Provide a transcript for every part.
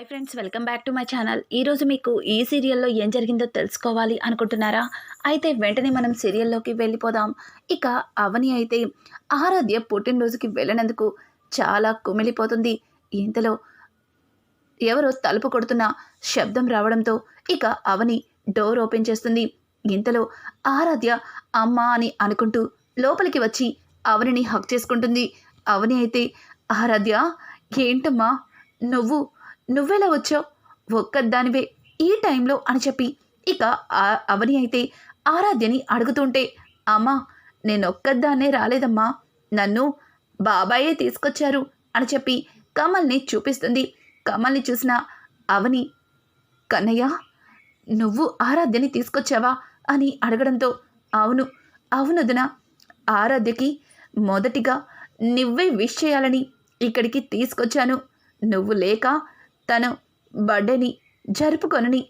Hi friends welcome back to my channel. ఈరోజు మీకు ఈ సీరియల్లో ఏం జరిగిందో తెలుసుకోవాలి అనుకుంటున్నారా? అయితే వెంటనే మనం సీరియల్లోకి వెళ్ళిపోదాం. ఇక అవని అయితే ఆరాధ్య పుట్టినరోజుకి వెళ్ళినందుకు చాలా కుమిలిపోతుంది. ఇంతలో ఎవరో తలుపు కొడుతున్న శబ్దం రావడంతో ఇక అవని డోర్ ఓపెన్ చేస్తుంది. ఇంతలో ఆరాధ్య అమ్మ అని అనుకుంటూ లోపలికి వచ్చి అవనిని హక్ చేసుకుంటుంది. అవని అయితే ఆరాధ్య ఏంటమ్మా? నువ్వు నువ్వెలా వచ్చావు? ఒక్కదానివే ఈ టైంలో అని చెప్పి ఇక అవని అయితే ఆరాధ్యని అడుగుతుంటే అమ్మా నేనొక్కదాన్నే రాలేదమ్మా. నన్ను బాబాయే తీసుకొచ్చారు అని చెప్పి కమల్ని చూపిస్తుంది. కమల్ని చూసిన అవని కన్నయ్య నువ్వు ఆరాధ్యని తీసుకొచ్చావా? అని అడగడంతో అవును అవునదున ఆరాధ్యకి మొదటిగా నువ్వే విష్ చేయాలని ఇక్కడికి తీసుకొచ్చాను. నువ్వు లేక తన బర్త్డేని జరుపుకొనని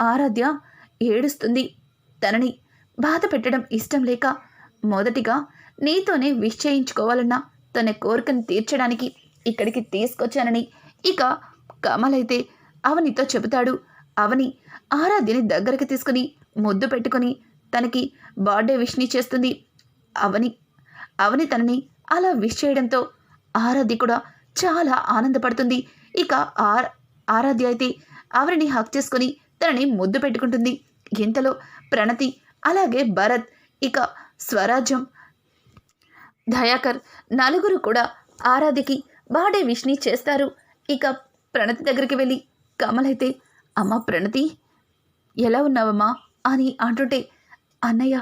ఆరాధ్య ఏడుస్తుంది. తనని బాధ పెట్టడం ఇష్టం లేక మొదటిగా నీతోనే విష్ చేయించుకోవాలన్న తన కోరికను తీర్చడానికి ఇక్కడికి తీసుకొచ్చానని ఇక కమల్ అయితే అవనితో చెబుతాడు. అవని ఆరాధ్యని దగ్గరికి తీసుకుని ముద్దు పెట్టుకొని తనకి బర్త్డే విష్ని చేస్తుంది. అవని అవని తనని అలా విష్ చేయడంతో ఆరాధ్య కూడా చాలా ఆనందపడుతుంది. ఇక ఆర్ ఆరాధ్య అయితే ఆవిడని హక్ చేసుకొని తనని ముద్దు పెట్టుకుంటుంది. ఇంతలో ప్రణతి అలాగే భరత్ ఇక స్వరాజ్యం దయాకర్ నలుగురు కూడా ఆరాధ్యకి బాడే విష్ని చేస్తారు. ఇక ప్రణతి దగ్గరికి వెళ్ళి కమల్ అయితే అమ్మ ప్రణతి ఎలా ఉన్నావమ్మా? అని అంటుంటే అన్నయ్య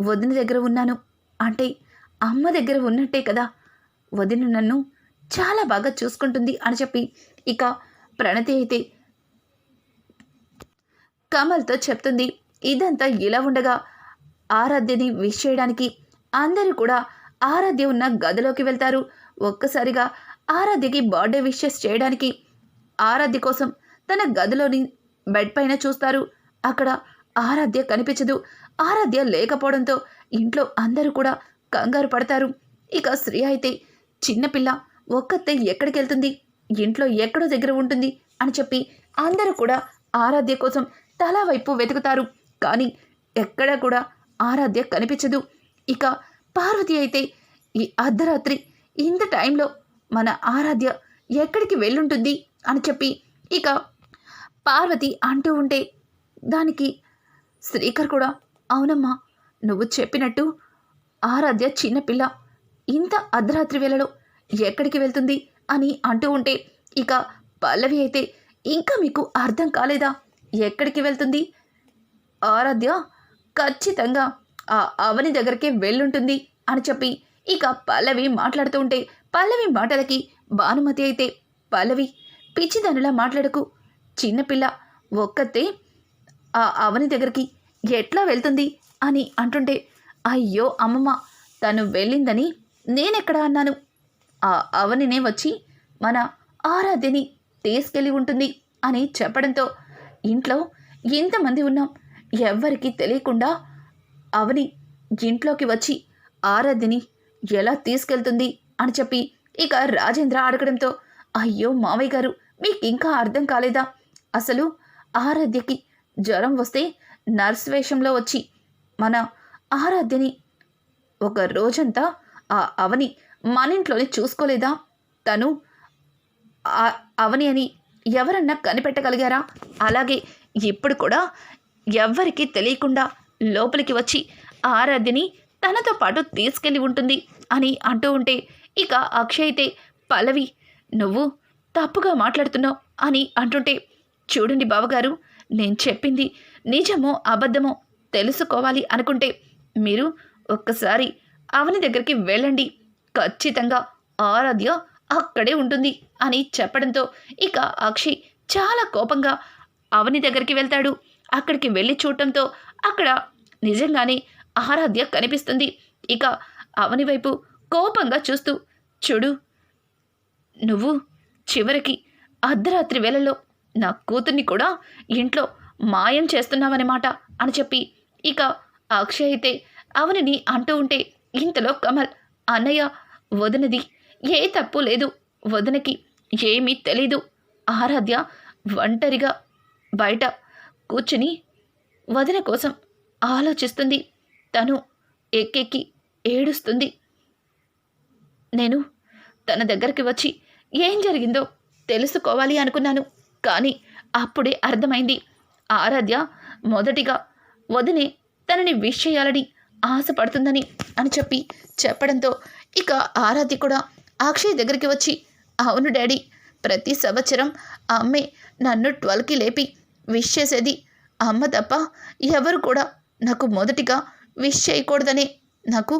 వదిన దగ్గర ఉన్నాను. అంటే అమ్మ దగ్గర ఉన్నట్టే కదా వదిన నన్ను చాలా బాగా చూసుకుంటుంది అని చెప్పి ఇక ప్రణతి అయితే కమల్తో చెప్తుంది ఇదంతా ఇలా ఉండగా ఆరాధ్యని విష్ చేయడానికి అందరూ కూడా ఆరాధ్య ఉన్న గదిలోకి వెళ్తారు. ఒక్కసారిగా ఆరాధ్యకి బర్త్డే విషెస్ చేయడానికి ఆరాధ్య కోసం తన గదిలోని బెడ్ పైన చూస్తారు. అక్కడ ఆరాధ్య కనిపించదు. ఆరాధ్య లేకపోవడంతో ఇంట్లో అందరూ కూడా కంగారు పడతారు. ఇక శ్రీ అయితే చిన్నపిల్ల ఒక్కతే ఎక్కడికి వెళ్తుంది ఇంట్లో ఎక్కడో దగ్గర ఉంటుంది అని చెప్పి అందరూ కూడా ఆరాధ్య కోసం తల వైపు వెతుకుతారు. కానీ ఎక్కడా కూడా ఆరాధ్య కనిపించదు. ఇక పార్వతి అయితే ఈ అర్ధరాత్రి ఇంత టైంలో మన ఆరాధ్య ఎక్కడికి వెళ్ళుంటుంది అని చెప్పి ఇక పార్వతి అంటూ ఉంటే దానికి శ్రీకర్ కూడా అవునమ్మా నువ్వు చెప్పినట్టు ఆరాధ్య చిన్నపిల్ల ఇంత అర్ధరాత్రి వేళలో ఎక్కడికి వెళ్తుంది? అని అంటూ ఉంటే ఇక పల్లవి అయితే ఇంకా మీకు అర్థం కాలేదా? ఎక్కడికి వెళ్తుంది? ఆరాధ్య ఖచ్చితంగా ఆ అవని దగ్గరికి వెళ్ళుంటుంది అని చెప్పి ఇక పల్లవి మాట్లాడుతూ ఉంటే పల్లవి మాటలకి భానుమతి అయితే పల్లవి పిచ్చిదనులా మాట్లాడకు. చిన్నపిల్ల ఒక్కతే ఆ అవని దగ్గరికి ఎట్లా వెళ్తుంది? అని అంటుంటే అయ్యో అమ్మమ్మ తను వెళ్ళిందని నేనెక్కడ అన్నాను? ఆ అవనినే వచ్చి మన ఆరాధ్యని తీసుకెళ్ళి ఉంటుంది అని చెప్పడంతో ఇంట్లో ఎంతమంది ఉన్నాం. ఎవ్వరికీ తెలియకుండా అవని ఇంట్లోకి వచ్చి ఆరాధ్యని ఎలా తీసుకెళ్తుంది అని చెప్పి ఇక రాజేంద్ర అడగడంతో అయ్యో మావయ్య గారు మీకు ఇంకా అర్థం కాలేదా? అసలు ఆరాధ్యకి జ్వరం వస్తే నర్స్ వేషంలో వచ్చి మన ఆరాధ్యని ఒక రోజంతా ఆ అవని మన ఇంట్లోనే చూసుకోలేదా? తను అవని అని ఎవరన్నా కనిపెట్టగలిగారా? అలాగే ఇప్పుడు కూడా ఎవ్వరికీ తెలియకుండా లోపలికి వచ్చి ఆరాధ్యని తనతో పాటు తీసుకెళ్ళి ఉంటుంది అని అంటూ ఉంటే ఇక అక్షయ్ అయితే పల్లవి నువ్వు తప్పుగా మాట్లాడుతున్నావు అని అంటుంటే చూడండి బావగారు నేను చెప్పింది నిజమో అబద్ధమో తెలుసుకోవాలి అనుకుంటే మీరు ఒక్కసారి అవని దగ్గరికి వెళ్ళండి. ఖచ్చితంగా ఆరాధ్య అక్కడే ఉంటుంది అని చెప్పడంతో ఇక అక్షయ్ చాలా కోపంగా అవని దగ్గరికి వెళ్తాడు. అక్కడికి వెళ్ళి చూడటంతో అక్కడ నిజంగానే ఆరాధ్య కనిపిస్తుంది. ఇక అవని వైపు కోపంగా చూస్తూ చూడు నువ్వు చివరికి అర్ధరాత్రి వేళలో నా కూతుర్ని కూడా ఇంట్లో మాయం చేస్తున్నావన్నమాట అని చెప్పి ఇక అక్షయ్ అయితే అవనిని అంటూ ఉంటే ఇంతలో కమల్ అన్నయ్య వదినది. ఏ తప్పు లేదు. వదినకి ఏమీ తెలీదు. ఆరాధ్య ఒంటరిగా బయట కూర్చుని వదిన కోసం ఆలోచిస్తుంది. తను ఎక్కెక్కి ఏడుస్తుంది. నేను తన దగ్గరికి వచ్చి ఏం జరిగిందో తెలుసుకోవాలి అనుకున్నాను. కానీ అప్పుడే అర్థమైంది. ఆరాధ్య మొదటిగా వదినే తనని విష్ చేయాలని ఆశపడుతుందని అని చెప్పి చెప్పడంతో ఇక ఆరాధ్య కూడా అక్షయ్ దగ్గరికి వచ్చి అవును డాడీ ప్రతి సంవత్సరం అమ్మే నన్ను ట్వెల్వ్కి లేపి విష్ చేసేది. అమ్మ తప్ప ఎవరు కూడా నాకు మొదటిగా విష్ చేయకూడదని నాకు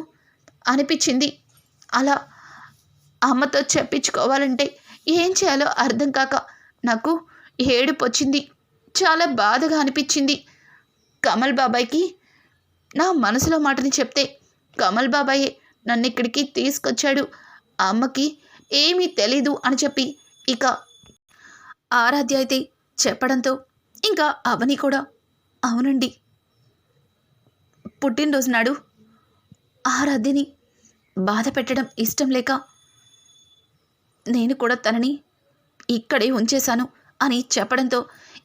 అనిపించింది. అలా అమ్మతో చెప్పించుకోవాలంటే ఏం చేయాలో అర్థం కాక నాకు ఏడుపు వచ్చింది. చాలా బాధగా అనిపించింది. కమల్ బాబాయ్కి నా మనసులో మాటని చెప్తే కమల్ బాబాయే నన్ను ఇక్కడికి తీసుకొచ్చాడు. అమ్మకి ఏమీ తెలీదు అని చెప్పి ఇక ఆరాధ్య అయితే చెప్పడంతో ఇంకా అవని కూడా అవునండి. పుట్టినరోజు నాడు ఆరాధ్యని బాధ పెట్టడం ఇష్టం లేక నేను కూడా తనని ఇక్కడే ఉంచేశాను అని చెప్పడంతో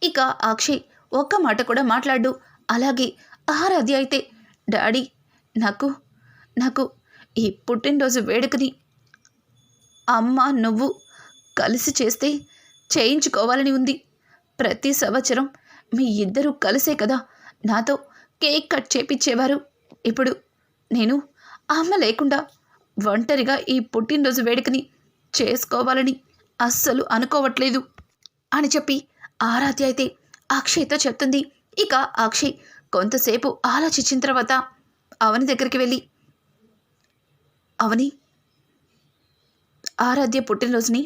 ఇక అక్షయ్ ఒక్క మాట కూడా మాట్లాడు. అలాగే ఆరాధ్య అయితే డాడీ నాకు నాకు ఈ పుట్టినరోజు వేడుకని అమ్మ నువ్వు కలిసి చేస్తే చేయించుకోవాలని ఉంది. ప్రతి సంవత్సరం మీ ఇద్దరూ కలిసే కదా. నాతో కేక్ కట్ చేపించేవారు ఇప్పుడు నేను అమ్మ లేకుండా ఒంటరిగా ఈ పుట్టినరోజు వేడుకని చేసుకోవాలని అస్సలు అనుకోవట్లేదు అని చెప్పి ఆరాధ్య అయితే అక్షయ్తో చెప్తుంది. ఇక అక్షయ్ కొంతసేపు ఆలోచించిన తర్వాత అవని దగ్గరికి వెళ్ళి అవని ఆరాధ్య పుట్టినరోజుని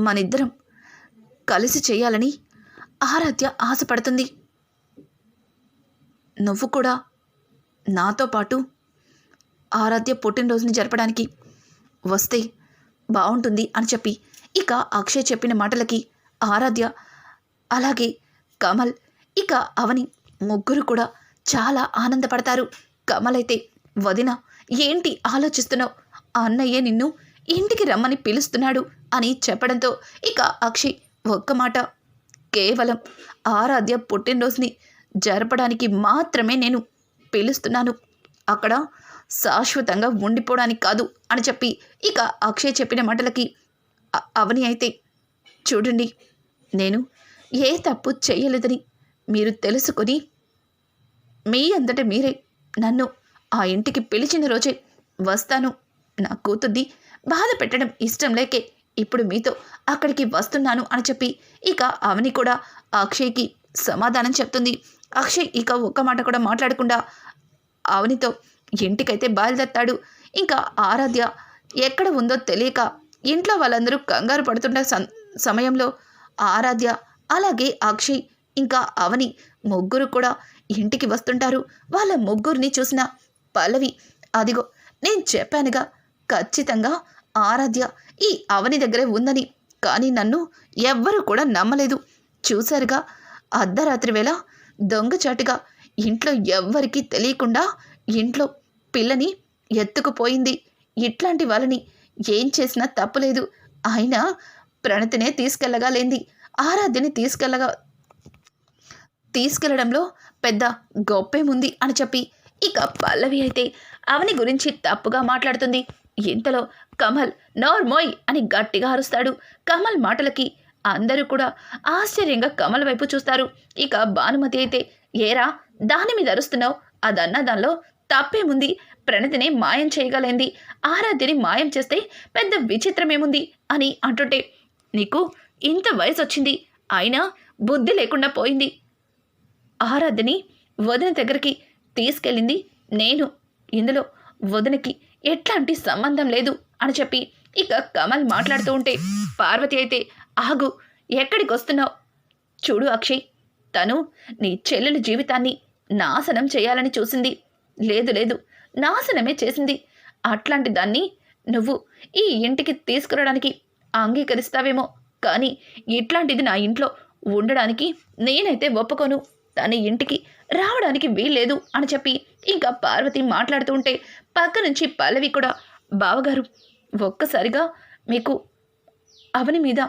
మనిద్దరం కలిసి చేయాలని ఆరాధ్య ఆశపడుతుంది. నువ్వు కూడా నాతో పాటు ఆరాధ్య పుట్టినరోజుని జరపడానికి వస్తే బాగుంటుంది అని చెప్పి ఇక అక్షయ్ చెప్పిన మాటలకి ఆరాధ్య అలాగే కమల్ ఇక అవని ముగ్గురు కూడా చాలా ఆనందపడతారు. కమల్ అయితే వదిన ఏంటి ఆలోచిస్తున్నావు? అన్నయ్య నిన్ను ఇంటికి రమ్మని పిలుస్తున్నాడు అని చెప్పడంతో ఇక అక్షయ్ ఒక్క మాట. కేవలం ఆరాధ్య పుట్టినరోజుని జరపడానికి మాత్రమే నేను పిలుస్తున్నాను. అక్కడ శాశ్వతంగా ఉండిపోవడానికి కాదు అని చెప్పి ఇక అక్షయ్ చెప్పిన మాటలకి అవని అయితే చూడండి నేను ఏ తప్పు చేయలేదని మీరు తెలుసుకొని మీ అంతట మీరే నన్ను ఆ ఇంటికి పిలిచిన రోజే వస్తాను. నా కూతుర్ని బాధ పెట్టడం ఇష్టం లేకే ఇప్పుడు మీతో అక్కడికి వస్తున్నాను అని చెప్పి ఇక అవని కూడా అక్షయ్కి సమాధానం చెప్తుంది. అక్షయ్ ఇక ఒక్క మాట కూడా మాట్లాడకుండా అవనితో ఇంటికైతే బయలుదేరతాడు. ఇంకా ఆరాధ్య ఎక్కడ ఉందో తెలియక ఇంట్లో వాళ్ళందరూ కంగారు పడుతున్న సం- సమయంలో ఆరాధ్య అలాగే అక్షయ్ ఇంకా అవని ముగ్గురు కూడా ఇంటికి వస్తుంటారు. వాళ్ళ ముగ్గురిని చూసిన పల్లవి. అదిగో నేను చెప్పానుగా ఖచ్చితంగా ఆరాధ్య ఈ అవని దగ్గరే ఉందని. కానీ నన్ను ఎవ్వరూ కూడా నమ్మలేదు. చూశారుగా అర్ధరాత్రి వేళ దొంగచాటుగా ఇంట్లో ఎవ్వరికీ తెలియకుండా ఇంట్లో పిల్లని ఎత్తుకుపోయింది. ఇట్లాంటి వాళ్ళని ఏం చేసినా తప్పులేదు. అయినా ప్రణతినే తీసుకెళ్ళగాలేంది ఆరాధ్యని తీసుకెళ్ళగా తీసుకెళ్ళడంలో పెద్ద గొప్పేముంది అని చెప్పి ఇక పల్లవి అయితే అవని గురించి తప్పుగా మాట్లాడుతుంది. ఇంతలో కమల్ నోర్మోయ్ అని గట్టిగా అరుస్తాడు. కమల్ మాటలకి అందరూ కూడా ఆశ్చర్యంగా కమల్ వైపు చూస్తారు. ఇక భానుమతి అయితే ఏరా దాని మీద అరుస్తున్నావు? అదన్న దానిలో తప్పేముంది? ప్రణతిని మాయం చేయగలింది. ఆరాధ్యని మాయం చేస్తే పెద్ద విచిత్రమేముంది? అని అంటుంటే నీకు ఇంత వయసు వచ్చింది అయినా బుద్ధి లేకుండా పోయింది. ఆరాధ్యని వదిన దగ్గరికి తీసుకెళ్ళింది. నేను ఇందులో వదినకి ఎట్లాంటి సంబంధం లేదు అని చెప్పి ఇక కమల్ మాట్లాడుతూ ఉంటే పార్వతి అయితే ఆగు ఎక్కడికి వస్తున్నావు చూడు అక్షయ్ తను నీ చెల్లెల జీవితాన్ని నాశనం చేయాలని చూసింది. లేదు లేదు నాశనమే చేసింది. అట్లాంటి దాన్ని నువ్వు ఈ ఇంటికి తీసుకురావడానికి అంగీకరిస్తావేమో. కానీ ఇట్లాంటిది నా ఇంట్లో ఉండడానికి నేనైతే ఒప్పుకోను. తన ఇంటికి రావడానికి వీల్లేదు అని చెప్పి ఇంకా పార్వతి మాట్లాడుతూ ఉంటే పక్క నుంచి పల్లవి కూడా బావగారు ఒక్కసారిగా మీకు అవని మీద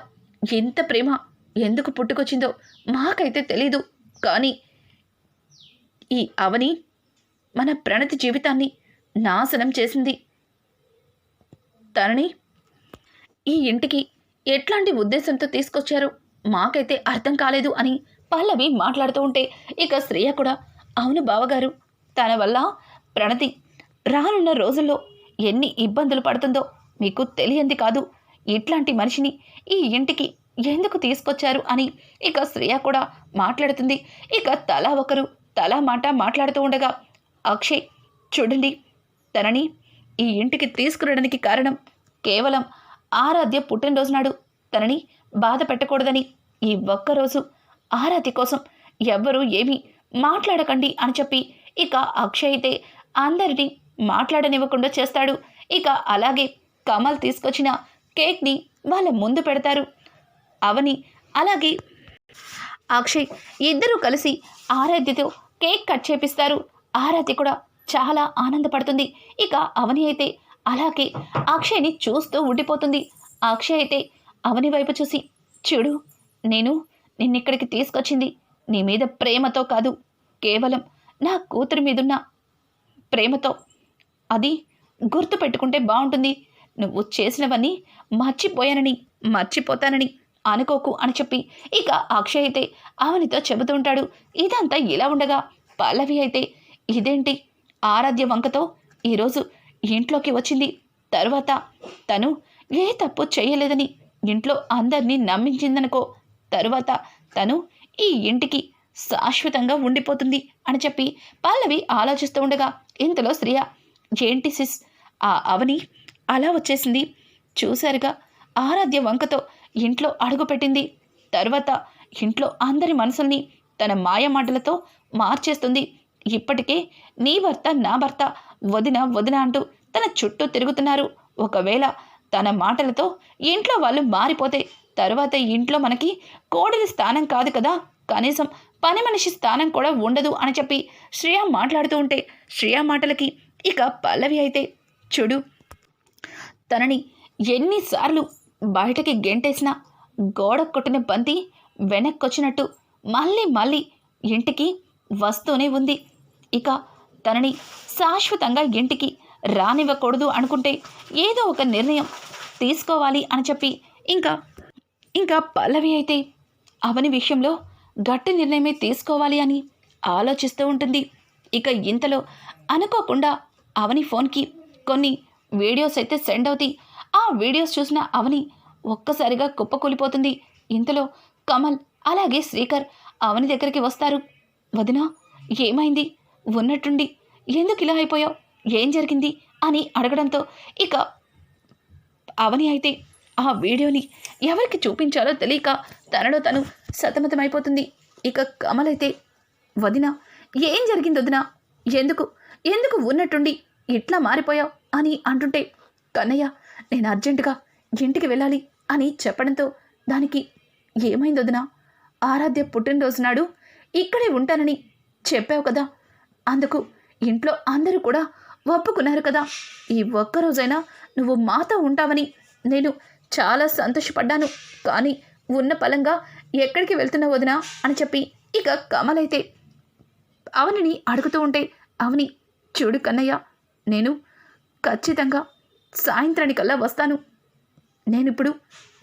ఎంత ప్రేమ ఎందుకు పుట్టుకొచ్చిందో మాకైతే తెలీదు. కానీ ఈ అవని మన ప్రణతి జీవితాన్ని నాశనం చేసింది. తనని ఈ ఇంటికి ఎట్లాంటి ఉద్దేశంతో తీసుకొచ్చారో మాకైతే అర్థం కాలేదు అని పల్లవి మాట్లాడుతూ ఉంటే ఇక శ్రేయ కూడా అవును బావగారు తన వల్ల ప్రణతి రానున్న రోజుల్లో ఎన్ని ఇబ్బందులు పడుతుందో మీకు తెలియంది కాదు. ఇట్లాంటి మనిషిని ఈ ఇంటికి ఎందుకు తీసుకొచ్చారు? అని ఇక శ్రేయ కూడా మాట్లాడుతుంది. ఇక తలా ఒకరు తలా మాట మాట్లాడుతూ ఉండగా అక్షయ్ చూడండి తనని ఈ ఇంటికి తీసుకురావడానికి కారణం కేవలం ఆరాధ్య పుట్టినరోజు నాడు తనని బాధ పెట్టకూడదని ఈ ఒక్కరోజు ఆరాతి కోసం ఎవ్వరూ ఏమీ మాట్లాడకండి అని చెప్పి ఇక అక్షయ్ అయితే అందరినీ మాట్లాడనివ్వకుండా చేస్తాడు. ఇక అలాగే కమల్ తీసుకొచ్చిన కేక్ని వాళ్ళ ముందు పెడతారు. అవని అలాగే అక్షయ్ ఇద్దరూ కలిసి ఆరాధ్యతో కేక్ కట్ చేపిస్తారు. ఆరాధ్య కూడా చాలా ఆనందపడుతుంది. ఇక అవని అయితే అలాగే అక్షయ్ని చూస్తూ ఉండిపోతుంది. అక్షయ్ అయితే అవని వైపు చూసి చూడు నేను నిన్నిక్కడికి తీసుకొచ్చింది నీ మీద ప్రేమతో కాదు కేవలం నా కూతురి మీదున్న ప్రేమతో. అది గుర్తు పెట్టుకుంటే బాగుంటుంది నువ్వు చేసినవన్నీ మర్చిపోయానని మర్చిపోతానని అనుకోకు అని చెప్పి ఇక అక్షయ్ అయితే అవనితో చెబుతూ ఉంటాడు. ఇదంతా ఇలా ఉండగా పల్లవి అయితే ఇదేంటి ఆరాధ్య వంకతో ఈరోజు ఇంట్లోకి వచ్చింది. తర్వాత తను ఏ తప్పు చేయలేదని ఇంట్లో అందరినీ నమ్మించిందనుకో తరువాత తను ఈ ఇంటికి శాశ్వతంగా ఉండిపోతుంది అని చెప్పి పల్లవి ఆలోచిస్తూ ఉండగా ఇంతలో శ్రియ ఏంటి సిస్ ఆ అవని అలా వచ్చేసింది? చూశారుగా ఆరాధ్య వంకతో ఇంట్లో అడుగుపెట్టింది తర్వాత ఇంట్లో అందరి మనసుల్ని తన మాయ మాటలతో మార్చేస్తుంది. ఇప్పటికే నీ భర్త నా భర్త వదిన వదిన అంటూ తన చుట్టూ తిరుగుతున్నారు. ఒకవేళ తన మాటలతో ఇంట్లో వాళ్ళు మారిపోతే తర్వాత ఇంట్లో మనకి కోడలి స్థానం కాదు కదా. కనీసం పని మనిషి స్థానం కూడా ఉండదు అని చెప్పి శ్రేయ మాట్లాడుతూ ఉంటే శ్రేయ మాటలకి ఇక పల్లవి అయితే చూడు తనని ఎన్నిసార్లు బయటకి గెంటేసినా గోడ కొట్టిన బంతి వెనక్కొచ్చినట్టు మళ్ళీ మళ్ళీ ఇంటికి వస్తూనే ఉంది. ఇక తనని శాశ్వతంగా ఇంటికి రానివ్వకూడదు అనుకుంటే ఏదో ఒక నిర్ణయం తీసుకోవాలి అని చెప్పి ఇంకా ఇంకా పల్లవి అయితే అవని విషయంలో గట్టి నిర్ణయమే తీసుకోవాలి అని ఆలోచిస్తూ ఉంటుంది. ఇక ఇంతలో అనుకోకుండా అవని ఫోన్కి కొన్ని వీడియోస్ అయితే సెండ్ అవుతాయి. ఆ వీడియోస్ చూసిన అవని ఒక్కసారిగా కుప్పకూలిపోతుంది. ఇంతలో కమల్ అలాగే శ్రీకర్ అవని దగ్గరికి వస్తారు. వదినా ఏమైంది? ఉన్నట్టుండి ఎందుకు ఇలా అయిపోయావు? ఏం జరిగింది? అని అడగడంతో ఇక అవని అయితే ఆ వీడియోని ఎవరికి చూపించాలో తెలియక తనలో తను సతమతమైపోతుంది. ఇక కమలైతే వదిన ఏం జరిగింది వదిన? ఎందుకు? ఎందుకు ఉన్నట్టుండి ఇట్లా మారిపోయావు అని అంటుంటే కన్నయ్య నేను అర్జెంటుగా ఇంటికి వెళ్ళాలి అని చెప్పడంతో దానికి ఏమైంది వదిన? ఆరాధ్య పుట్టినరోజు నాడు ఇక్కడే ఉంటానని చెప్పావు కదా. అందుకు ఇంట్లో అందరూ కూడా ఒప్పుకున్నారు కదా. ఈ ఒక్కరోజైనా నువ్వు మాతో ఉంటావని నేను చాలా సంతోషపడ్డాను. కానీ ఉన్న పలంగా ఎక్కడికి వెళ్తున్నా వదినా అని చెప్పి ఇక కమలైతే అవనిని అడుగుతూ ఉంటే అవని చూడు కన్నయ్య నేను ఖచ్చితంగా సాయంత్రానికల్లా వస్తాను. నేనిప్పుడు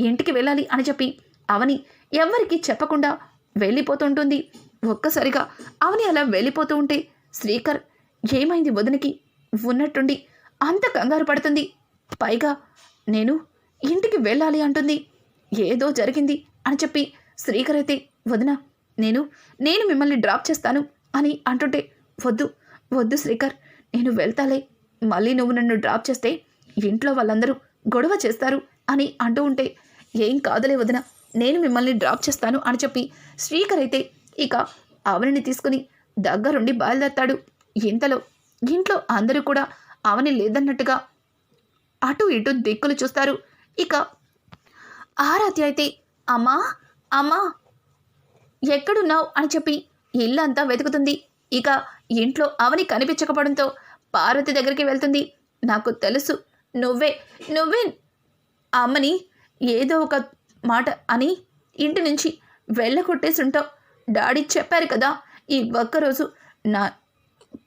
ఇంటికి వెళ్ళాలి అని చెప్పి అవని ఎవ్వరికీ చెప్పకుండా వెళ్ళిపోతుంటుంది. ఒక్కసారిగా అవని అలా వెళ్ళిపోతూ ఉంటే శ్రీకర్ ఏమైంది వదినకి? ఉన్నట్టుండి అంత కంగారు పడుతుంది. పైగా నేను ఇంటికి వెళ్ళాలి అంటుంది. ఏదో జరిగింది అని చెప్పి శ్రీకర్ అయితే వదిన నేను నేను మిమ్మల్ని డ్రాప్ చేస్తాను అని అంటుంటే వద్దు వద్దు శ్రీకర్ నేను వెళ్తాలే. మళ్ళీ నువ్వు నన్ను డ్రాప్ చేస్తే ఇంట్లో వాళ్ళందరూ గొడవ చేస్తారు అని అంటూ ఉంటే ఏం కాదులే వదిన నేను మిమ్మల్ని డ్రాప్ చేస్తాను అని చెప్పి శ్రీకర్ అయితే ఇక అవనిని తీసుకుని దగ్గరుండి బయలుదేరతాడు. ఇంతలో ఇంట్లో అందరూ కూడా అవని లేదన్నట్టుగా అటు ఇటు దిక్కులు చూస్తారు. ఇక ఆరాధ్య అయితే అమ్మా అమ్మా ఎక్కడున్నావు? అని చెప్పి ఇల్లంతా వెతుకుతుంది. ఇక ఇంట్లో అవని కనిపించకపోవడంతో పార్వతి దగ్గరికి వెళ్తుంది. నాకు తెలుసు నువ్వే నువ్వే అమ్మని ఏదో ఒక మాట అని ఇంటి నుంచి వెళ్ళగొట్టేసుంటావు. డాడీ చెప్పారు కదా ఈ ఒక్కరోజు నా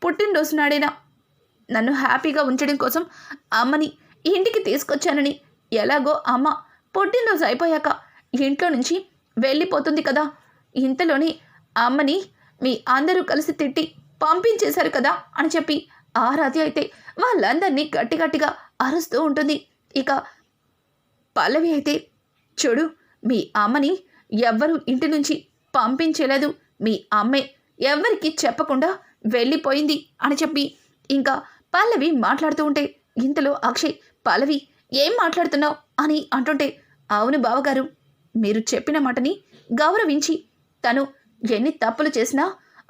పుట్టినరోజు నాడేనా నన్ను హ్యాపీగా ఉంచడం కోసం అమ్మని ఇంటికి తీసుకొచ్చానని ఎలాగో అమ్మ పుట్టినరోజు అయిపోయాక ఇంట్లో నుంచి వెళ్ళిపోతుంది కదా. ఇంతలోనే అమ్మని మీ అందరూ కలిసి తిట్టి పంపించేశారు కదా అని చెప్పి ఆరాధ్య అయితే వాళ్ళందరినీ గట్టి గట్టిగా అరుస్తూ ఉంటుంది. ఇక పల్లవి అయితే చూడు మీ అమ్మని ఎవ్వరూ ఇంటి నుంచి పంపించలేదు. మీ అమ్మే ఎవరికి చెప్పకుండా వెళ్ళిపోయింది అని చెప్పి ఇంకా పల్లవి మాట్లాడుతూ ఉంటే ఇంతలో అక్షయ్ పల్లవి ఏం మాట్లాడుతున్నావు? అని అంటుంటే అవును బావగారు మీరు చెప్పిన మాటని గౌరవించి తను ఎన్ని తప్పులు చేసినా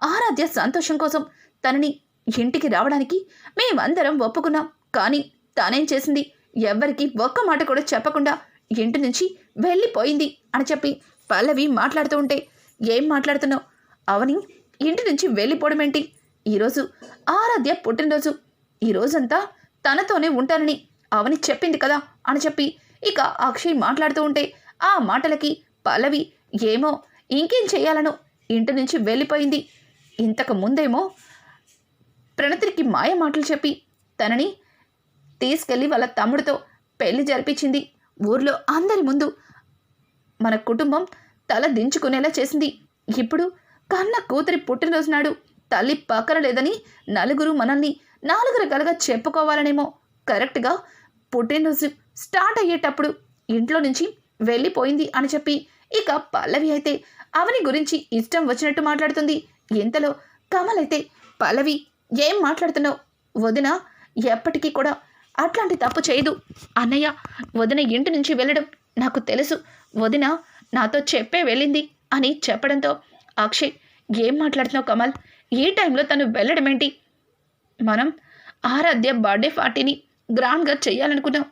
ఆరాధ్య సంతోషం కోసం తనని ఇంటికి రావడానికి మేమందరం ఒప్పుకున్నాం. కానీ తానేం చేసింది? ఎవ్వరికీ ఒక్క మాట కూడా చెప్పకుండా ఇంటి నుంచి వెళ్ళిపోయింది అని చెప్పి పల్లవి మాట్లాడుతూ ఉంటే ఏం మాట్లాడుతున్నావు? అవని ఇంటి నుంచి వెళ్ళిపోవడం ఏంటి? ఈరోజు ఆరాధ్య పుట్టినరోజు. ఈ రోజంతా తనతోనే ఉంటానని అవని చెప్పింది కదా అని చెప్పి ఇక అక్షయ్ మాట్లాడుతూ ఉంటే ఆ మాటలకి పల్లవి ఏమో ఇంకేం చేయాలను? ఇంటి నుంచి వెళ్ళిపోయింది. ఇంతకు ముందేమో ప్రణతికి మాయ మాటలు చెప్పి తనని తీసుకెళ్ళి వాళ్ళ తమ్ముడితో పెళ్ళి జరిపించింది. ఊర్లో అందరి ముందు మన కుటుంబం తల దించుకునేలా చేసింది. ఇప్పుడు కన్న కూతురి పుట్టినరోజు నాడు తల్లి పక్కన లేదని నలుగురు మనల్ని నాలుగు రకాలుగా చెప్పుకోవాలనేమో కరెక్ట్గా పుట్టినరోజు స్టార్ట్ అయ్యేటప్పుడు ఇంట్లో నుంచి వెళ్ళిపోయింది అని చెప్పి ఇక పల్లవి అయితే అవని గురించి ఇష్టం వచ్చినట్టు మాట్లాడుతుంది. ఇంతలో కమల్ అయితే పల్లవి ఏం మాట్లాడుతున్నావు? వదిన ఎప్పటికీ కూడా అట్లాంటి తప్పు చేయదు. అన్నయ్య వదిన ఇంటి నుంచి వెళ్ళడం నాకు తెలుసు. వదిన నాతో చెప్పే వెళ్ళింది అని చెప్పడంతో అక్షయ్ ఏం మాట్లాడుతున్నావు కమల్? ఈ టైంలో తను వెళ్ళడం ఏంటి మనం ఆరాధ్య బర్త్డే పార్టీని గ్రాండ్గా చేయాలనుకున్నాం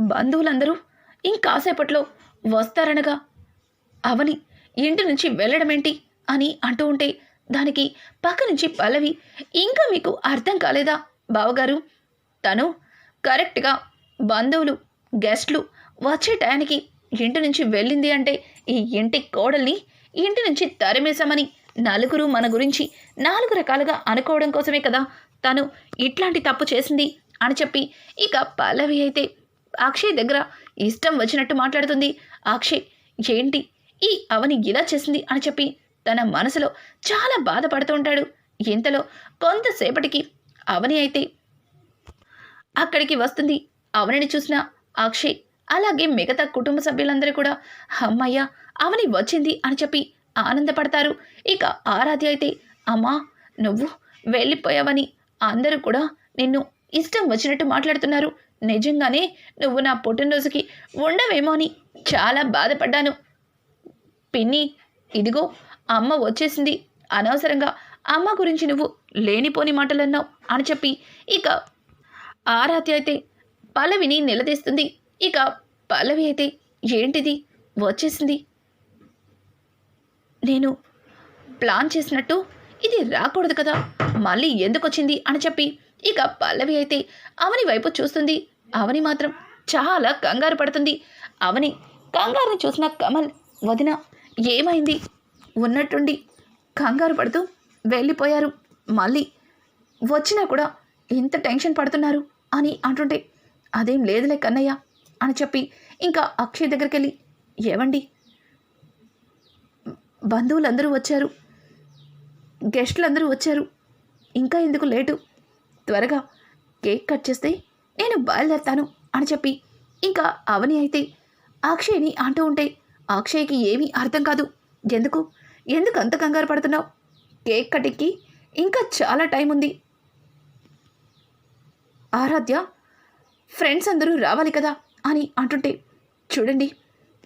బంధువులందరూ ఇంకాసేపట్లో వస్తారనగా అవని ఇంటి నుంచి వెళ్ళడం ఏంటి అని అంటూ ఉంటే దానికి పక్క నుంచి పల్లవి ఇంకా మీకు అర్థం కాలేదా బావగారు? తను కరెక్ట్గా బంధువులు గెస్ట్లు వచ్చే టయానికి ఇంటి నుంచి వెళ్ళింది అంటే ఈ ఇంటి కోడల్ని ఇంటి నుంచి తరిమేశామని నలుగురు మన గురించి నాలుగు రకాలుగా అనుకోవడం కోసమే కదా తను ఇట్లాంటి తప్పు చేసింది అని చెప్పి ఇక పల్లవి అయితే అక్షయ్ దగ్గర ఇష్టం వచ్చినట్టు మాట్లాడుతుంది. అక్షయ్ ఏంటి? ఈ అవని ఇలా చేసింది? అని చెప్పి తన మనసులో చాలా బాధపడుతూ ఉంటాడు. ఇంతలో కొంతసేపటికి అవని అయితే అక్కడికి వస్తుంది. అవనిని చూసిన అక్షయ్ అలాగే మిగతా కుటుంబ సభ్యులందరూ కూడా అమ్మయ్య అవని వచ్చింది అని చెప్పి ఆనందపడతారు. ఇక ఆరాధ్య అయితే అమ్మా నువ్వు వెళ్ళిపోయావని అందరూ కూడా నిన్ను ఇష్టం వచ్చినట్టు మాట్లాడుతున్నారు. నిజంగానే నువ్వు నా పుట్టినరోజుకి ఉండవేమో అని చాలా బాధపడ్డాను. పిన్ని ఇదిగో అమ్మ వచ్చేసింది. అనవసరంగా అమ్మ గురించి నువ్వు లేనిపోని మాటలు అన్నావు అని చెప్పి ఇక ఆరాధ్య అయితే పల్లవిని నిలదీస్తుంది. ఇక పల్లవి అయితే ఏంటిది? వచ్చేసింది. నేను ప్లాన్ చేసినట్టు ఇది రాకూడదు కదా. మళ్ళీ ఎందుకు వచ్చింది అని చెప్పి ఇక పల్లవి అయితే అవని వైపు చూస్తుంది. అవని మాత్రం చాలా కంగారు పడుతుంది. అవని కంగారుని చూసిన కమల్ వదిన ఏమైంది? ఉన్నట్టుండి కంగారు పడుతూ వెళ్ళిపోయారు. మళ్ళీ వచ్చినా కూడా ఇంత టెన్షన్ పడుతున్నారు అని అంటుంటే అదేం లేదులే కన్నయ్య అని చెప్పి ఇంకా అక్షయ్ దగ్గరికి వెళ్ళి ఏవండి? బంధువులందరూ వచ్చారు. గెస్టులందరూ వచ్చారు. ఇంకా ఎందుకు లేటు? త్వరగా కేక్ కట్ చేస్తే నేను బయలుదేరుతాను అని చెప్పి ఇంకా అవని అయితే అక్షయ్ని అంటూ ఉంటే అక్షయ్కి ఏమీ అర్థం కాదు. ఎందుకు? ఎందుకు అంత కంగారు పడుతున్నావు? కేక్ కటింగ్కి ఇంకా చాలా టైం ఉంది. ఆరాధ్య ఫ్రెండ్స్ అందరూ రావాలి కదా అని అంటుంటే చూడండి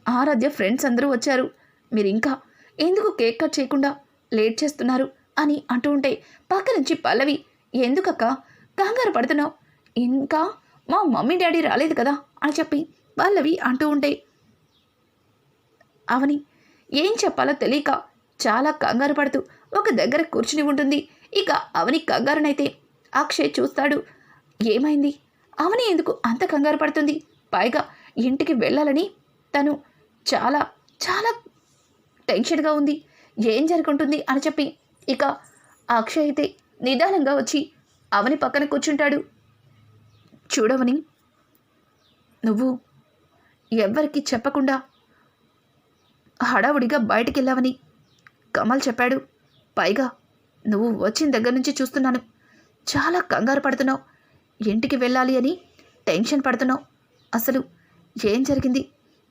ఆరాధ్య ఫ్రెండ్స్ అందరూ వచ్చారు. మీరు ఇంకా ఎందుకు కేక్ కట్ చేయకుండా లేట్ చేస్తున్నారు? అని అంటూ ఉంటే పక్క నుంచి పల్లవి ఎందుకక్క? కంగారు పడుతున్నావు? ఇంకా మా మమ్మీ డాడీ రాలేదు కదా? అని చెప్పి పల్లవి అంటూ ఉంటే అవని ఏం చెప్పాలో తెలియక చాలా కంగారు పడుతూ ఒక దగ్గర కూర్చుని ఉంటుంది. ఇక అవని కంగారునైతే అక్షయ్ చూస్తాడు. ఏమైంది? అవని ఎందుకు అంత కంగారు పడుతుంది? పైగా ఇంటికి వెళ్ళాలని తను చాలా చాలా టెన్షన్గా ఉంది. ఏం జరుగుంటుంది? అని చెప్పి ఇక అక్షయ్ అయితే నిదానంగా వచ్చి అవని పక్కన కూర్చుంటాడు. చూడవని నువ్వు ఎవ్వరికీ చెప్పకుండా హడావుడిగా బయటికి వెళ్ళావని కమల్ చెప్పాడు. పైగా నువ్వు వచ్చిన దగ్గర నుంచి చూస్తున్నాను. చాలా కంగారు పడుతున్నావు. ఇంటికి వెళ్ళాలి అని టెన్షన్ పడుతున్నావు. అసలు ఏం జరిగింది?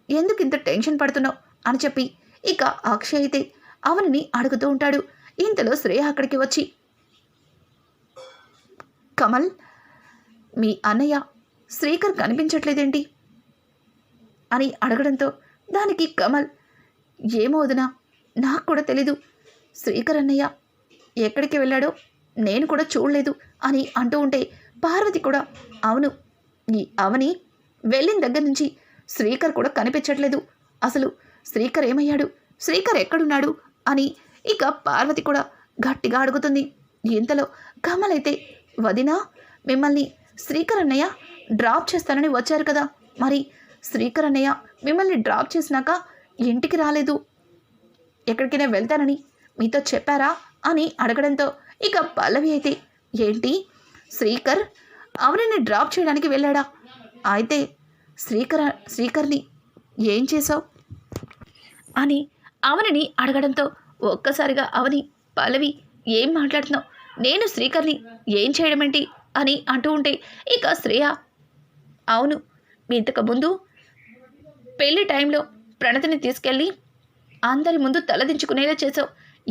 ఎందుకు ఇంత టెన్షన్ పడుతున్నావు? అని చెప్పి ఇక అక్షయ్ అయితే అవనిని అడుగుతూ ఉంటాడు. ఇంతలో శ్రేయ అక్కడికి వచ్చి కమల్ మీ అన్నయ్య శ్రీకర్ కనిపించట్లేదేంటి? అని అడగడంతో దానికి కమల్ ఏమో వదినా నాకు కూడా తెలీదు. శ్రీకర్ అన్నయ్య ఎక్కడికి వెళ్ళాడో నేను కూడా చూడలేదు అని అంటూ ఉంటే పార్వతి కూడా అవును ఈ అవని వెళ్ళిన దగ్గర నుంచి శ్రీకర్ కూడా కనిపించట్లేదు. అసలు శ్రీకర్ ఏమయ్యాడు? శ్రీకర్ ఎక్కడున్నాడు? అని ఇక పార్వతి కూడా గట్టిగా అడుగుతుంది. ఇంతలో కమలైతే వదినా మిమ్మల్ని శ్రీకర్ అన్నయ్య డ్రాప్ చేస్తానని వచ్చారు కదా. మరి శ్రీకర్ అన్నయ్య మిమ్మల్ని డ్రాప్ చేసినాక ఇంటికి రాలేదు. ఎక్కడికైనా వెళ్తానని మీతో చెప్పారా? అని అడగడంతో ఇక పల్లవి అయితే ఏంటి? శ్రీకర్ అవనని డ్రాప్ చేయడానికి వెళ్ళాడా? అయితే శ్రీకర శ్రీకర్ని ఏం చేసావు అని అవనిని అడగడంతో ఒక్కసారిగా అవని పల్లవి ఏం మాట్లాడుతున్నావు? నేను శ్రీకర్ని ఏం చేయడమేంటి? అని అంటూ ఉంటే ఇక శ్రేయ. అవును ఇంతకుముందు పెళ్ళి టైంలో ప్రణతిని తీసుకెళ్ళి అందరి ముందు తలదించుకునేలా చేసావు.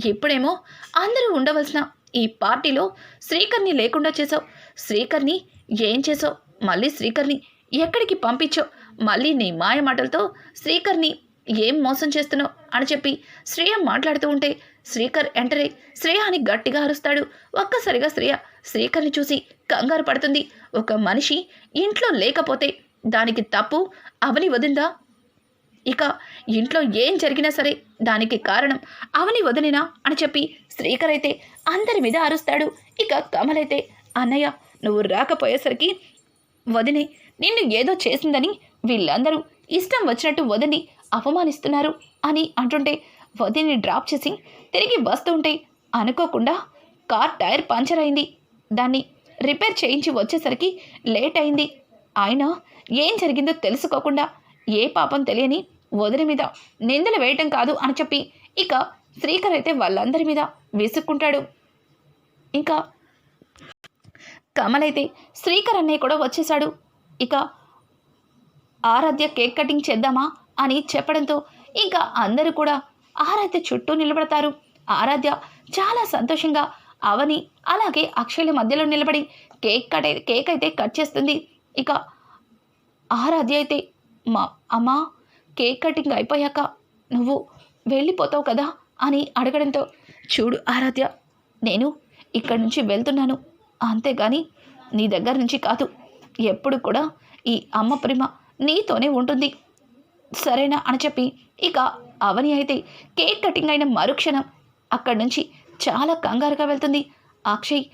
ఇప్పుడేమో అందరూ ఉండవలసిన ఈ పార్టీలో శ్రీకర్ని లేకుండా చేసావు. శ్రీకర్ని ఏం చేసావు? మళ్ళీ శ్రీకర్ని ఎక్కడికి పంపించావు? మళ్ళీ నీ మాయ మాటలతో శ్రీకర్ని ఏం మోసం చేస్తున్నావు? అని చెప్పి శ్రేయ మాట్లాడుతూ ఉంటే శ్రీకర్ ఎంటరే శ్రేయ అని గట్టిగా అరుస్తాడు. ఒక్కసారిగా శ్రేయ శ్రీకర్ని చూసి కంగారు పడుతుంది. ఒక మనిషి ఇంట్లో లేకపోతే దానికి తప్పు అవని వదిందా? ఇక ఇంట్లో ఏం జరిగినా సరే దానికి కారణం అవని వదిలినా అని చెప్పి శ్రీకర్ అయితే అందరి మీద అరుస్తాడు. ఇక కమల్ అయితే అన్నయ్య నువ్వు రాకపోయేసరికి వదిని నిన్ను ఏదో చేసిందని వీళ్ళందరూ ఇష్టం వచ్చినట్టు వదిని అవమానిస్తున్నారు అని అంటుంటే వదిని డ్రాప్ చేసి తిరిగి వస్తుంటే అనుకోకుండా కార్ టైర్ పంచర్ అయింది. దాన్ని రిపేర్ చేయించి వచ్చేసరికి లేట్ అయింది. ఆయన ఏం జరిగిందో తెలుసుకోకుండా ఏ పాపం తెలియని వదిలి మీద నిందలు వేయటం కాదు అని చెప్పి ఇక శ్రీకర్ అయితే వాళ్ళందరి మీద విసుక్కుంటాడు. ఇంకా కమల్ అయితే శ్రీకర్ అన్నయ్య కూడా వచ్చేశాడు. ఇక ఆరాధ్య కేక్ కటింగ్ చేద్దామా అని చెప్పడంతో ఇంకా అందరూ కూడా ఆరాధ్య చుట్టూ నిలబడతారు. ఆరాధ్య చాలా సంతోషంగా అవని అలాగే అక్షయ్ల మధ్యలో నిలబడి కేక్ కట్ కేక్ అయితే కట్ చేస్తుంది. ఇక ఆరాధ్య అయితే మా అమ్మా కేక్ కటింగ్ అయిపోయాక నువ్వు వెళ్ళిపోతావు కదా? అని అడగడంతో చూడు ఆరాధ్య నేను ఇక్కడి నుంచి వెళ్తున్నాను. అంతేగాని నీ దగ్గర నుంచి కాదు. ఎప్పుడు కూడా ఈ అమ్మ ప్రేమ నీతోనే ఉంటుంది. సరేనా అని చెప్పి ఇక అవని అయితే కేక్ కటింగ్ అయిన మరుక్షణం అక్కడి నుంచి చాలా కంగారుగా వెళ్తుంది. అక్షయ్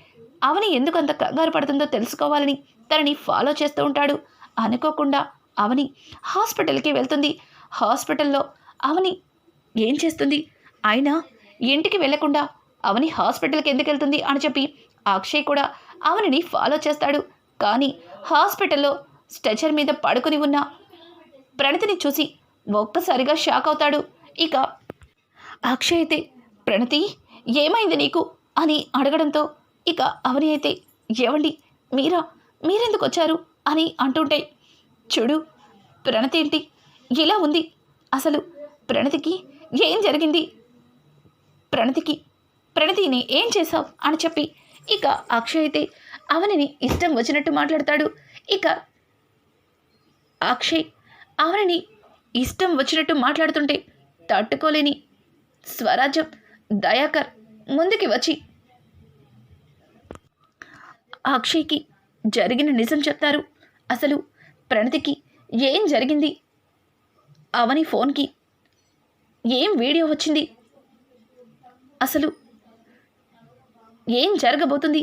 అవని ఎందుకు అంత కంగారు పడుతుందో తెలుసుకోవాలని తనని ఫాలో చేస్తూ ఉంటాడు. అనుకోకుండా అవని హాస్పిటల్కి వెళ్తుంది. హాస్పిటల్లో అవని ఏం చేస్తుంది? అయినా ఇంటికి వెళ్ళకుండా అవని హాస్పిటల్కి ఎందుకు వెళ్తుంది అని చెప్పి అక్షయ్ కూడా అవనిని ఫాలో చేస్తాడు. కానీ హాస్పిటల్లో స్ట్రెచర్ మీద పడుకుని ఉన్న ప్రణతిని చూసి ఒక్కసారిగా షాక్ అవుతాడు. ఇక అక్షయ్ అయితే ప్రణతి ఏమైంది నీకు? అని అడగడంతో ఇక అవని అయితే ఏవండి మీరా మీరెందుకు వచ్చారు? అని అంటుంటే చూడు ప్రణతి ఏంటి? ఇలా ఉంది. అసలు ప్రణతికి ఏం జరిగింది? ప్రణతికి ప్రణతిని ఏం చేశావు? అని చెప్పి ఇక అక్షయ్ అయితే అవనిని ఇష్టం వచ్చినట్టు మాట్లాడతాడు. ఇక అక్షయ్ ఆమెని ఇష్టం వచ్చినట్టు మాట్లాడుతుంటే తట్టుకోలేని స్వరాజ్యం దయాకర్ ముందుకి వచ్చి అక్షయ్కి జరిగిన నిజం చెప్తారు. అసలు ప్రణతికి ఏం జరిగింది? అవని ఫోన్కి ఏం వీడియో వచ్చింది? అసలు ఏం జరగబోతుంది?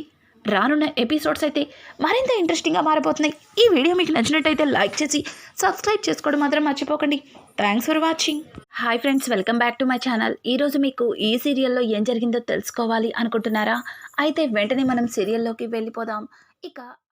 రానున్న ఎపిసోడ్స్ అయితే మరింత ఇంట్రెస్టింగ్గా మారిపోతున్నాయి ఈ వీడియో మీకు నచ్చినట్టయితే లైక్ చేసి సబ్స్క్రైబ్ చేసుకోవడం మాత్రం మర్చిపోకండి. Thanks for watching hi friends welcome back to my channel ఈరోజు మీకు ఈ సీరియల్లో ఏం జరిగిందో తెలుసుకోవాలి అనుకుంటున్నారా? అయితే వెంటనే మనం సీరియల్లోకి వెళ్ళిపోదాం. ఇక